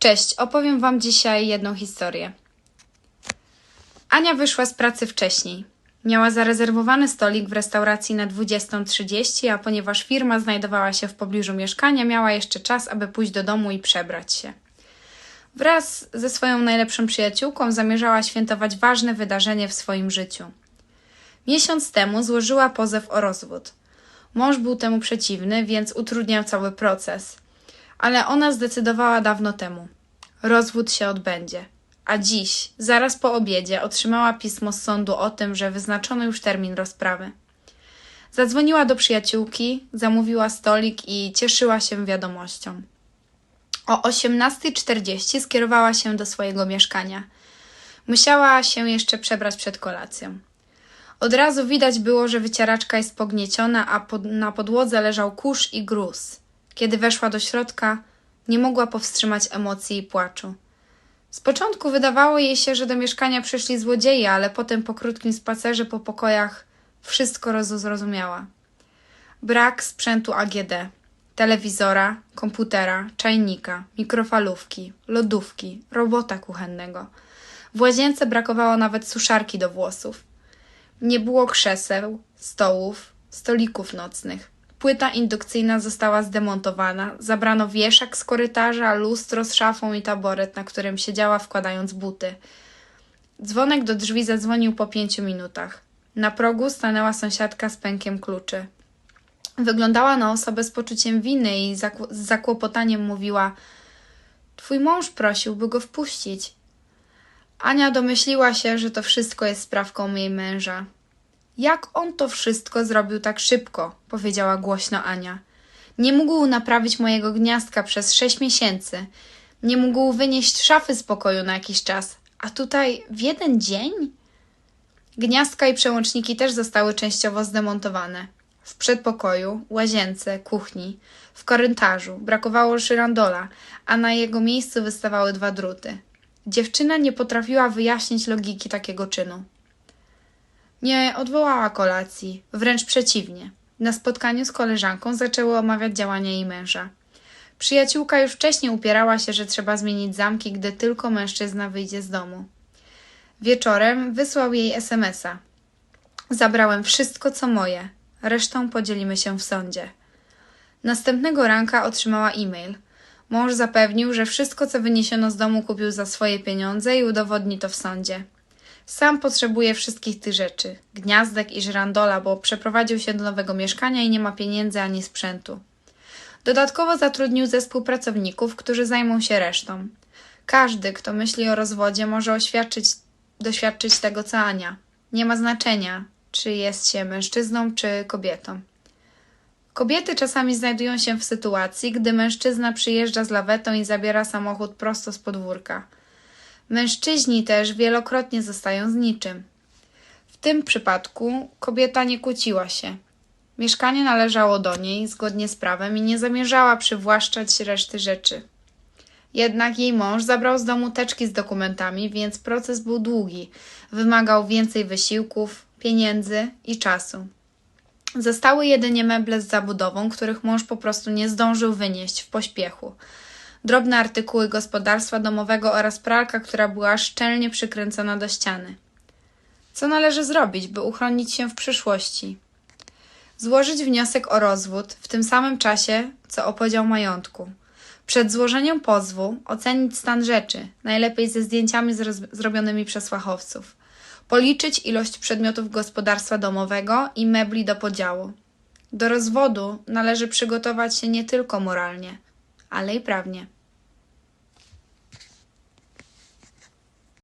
Cześć, opowiem Wam dzisiaj jedną historię. Ania wyszła z pracy wcześniej. Miała zarezerwowany stolik w restauracji na 20.30, a ponieważ firma znajdowała się w pobliżu mieszkania, miała jeszcze czas, aby pójść do domu i przebrać się. Wraz ze swoją najlepszą przyjaciółką zamierzała świętować ważne wydarzenie w swoim życiu. Miesiąc temu złożyła pozew o rozwód. Mąż był temu przeciwny, więc utrudniał cały proces. Ale ona zdecydowała dawno temu. Rozwód się odbędzie. A dziś, zaraz po obiedzie, otrzymała pismo z sądu o tym, że wyznaczono już termin rozprawy. Zadzwoniła do przyjaciółki, zamówiła stolik i cieszyła się wiadomością. O 18.40 skierowała się do swojego mieszkania. Musiała się jeszcze przebrać przed kolacją. Od razu widać było, że wycieraczka jest pognieciona, a pod, na podłodze leżał kurz i gruz. Kiedy weszła do środka, nie mogła powstrzymać emocji i płaczu. Z początku wydawało jej się, że do mieszkania przyszli złodzieje, ale potem po krótkim spacerze po pokojach wszystko roz- zrozumiała. Brak sprzętu AGD, telewizora, komputera, czajnika, mikrofalówki, lodówki, robota kuchennego. W łazience brakowało nawet suszarki do włosów. Nie było krzeseł, stołów, stolików nocnych. Płyta indukcyjna została zdemontowana, zabrano wieszak z korytarza, lustro z szafą i taboret, na którym siedziała wkładając buty. Dzwonek do drzwi zadzwonił po pięciu minutach. Na progu stanęła sąsiadka z pękiem kluczy. Wyglądała na osobę z poczuciem winy i z zakłopotaniem mówiła: Twój mąż prosił, by go wpuścić. Ania domyśliła się, że to wszystko jest sprawką jej męża. Jak on to wszystko zrobił tak szybko? powiedziała głośno Ania. Nie mógł naprawić mojego gniazdka przez sześć miesięcy. Nie mógł wynieść szafy z pokoju na jakiś czas. A tutaj w jeden dzień? Gniazdka i przełączniki też zostały częściowo zdemontowane. W przedpokoju, łazience, kuchni, w korytarzu brakowało szyrandola, a na jego miejscu wystawały dwa druty. Dziewczyna nie potrafiła wyjaśnić logiki takiego czynu. Nie odwołała kolacji, wręcz przeciwnie. Na spotkaniu z koleżanką zaczęły omawiać działania jej męża. Przyjaciółka już wcześniej upierała się, że trzeba zmienić zamki, gdy tylko mężczyzna wyjdzie z domu. Wieczorem wysłał jej SMS-a. Zabrałem wszystko, co moje. Resztą podzielimy się w sądzie. Następnego ranka otrzymała e-mail. Mąż zapewnił, że wszystko, co wyniesiono z domu, kupił za swoje pieniądze i udowodni to w sądzie. Sam potrzebuje wszystkich tych rzeczy gniazdek i żyrandola, bo przeprowadził się do nowego mieszkania i nie ma pieniędzy ani sprzętu. Dodatkowo zatrudnił zespół pracowników, którzy zajmą się resztą. Każdy, kto myśli o rozwodzie, może oświadczyć, doświadczyć tego, co Ania. Nie ma znaczenia, czy jest się mężczyzną, czy kobietą. Kobiety czasami znajdują się w sytuacji, gdy mężczyzna przyjeżdża z lawetą i zabiera samochód prosto z podwórka. Mężczyźni też wielokrotnie zostają z niczym. W tym przypadku kobieta nie kłóciła się. Mieszkanie należało do niej zgodnie z prawem i nie zamierzała przywłaszczać reszty rzeczy. Jednak jej mąż zabrał z domu teczki z dokumentami, więc proces był długi. Wymagał więcej wysiłków, pieniędzy i czasu. Zostały jedynie meble z zabudową, których mąż po prostu nie zdążył wynieść w pośpiechu. Drobne artykuły gospodarstwa domowego oraz pralka, która była szczelnie przykręcona do ściany. Co należy zrobić, by uchronić się w przyszłości? Złożyć wniosek o rozwód w tym samym czasie, co o podział majątku. Przed złożeniem pozwu ocenić stan rzeczy, najlepiej ze zdjęciami zrobionymi przez fachowców. Policzyć ilość przedmiotów gospodarstwa domowego i mebli do podziału. Do rozwodu należy przygotować się nie tylko moralnie, ale i prawnie.